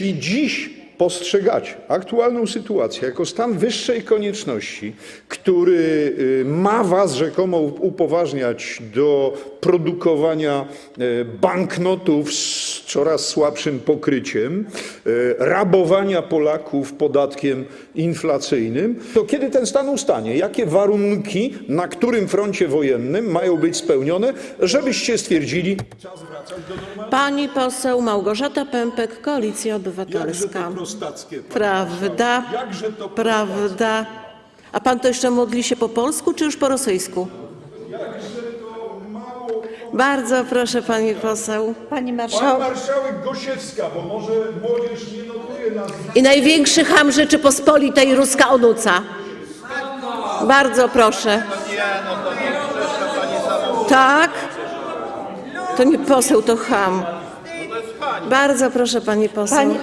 Jeśli dziś postrzegacie aktualną sytuację jako stan wyższej konieczności, który y, ma was rzekomo upoważniać do produkowania e, banknotów coraz słabszym pokryciem, e, rabowania Polaków podatkiem inflacyjnym, to kiedy ten stan ustanie? Jakie warunki, na którym froncie wojennym mają być spełnione, żebyście stwierdzili, czas wracać do normalności? Pani poseł Małgorzata Pępek, Koalicja Obywatelska. Prawda, Jakże to prawda. A pan to jeszcze modli się po polsku, czy już po rosyjsku? Bardzo proszę, pani poseł. Pani Pan marszałek, marszałek Gosiewska, bo może młodzież nie notuje nazwiska. I największy ham Rzeczypospolitej, ruska onuca. Bardzo proszę. Tak? To nie poseł, to ham. Bardzo proszę, pani poseł. pani,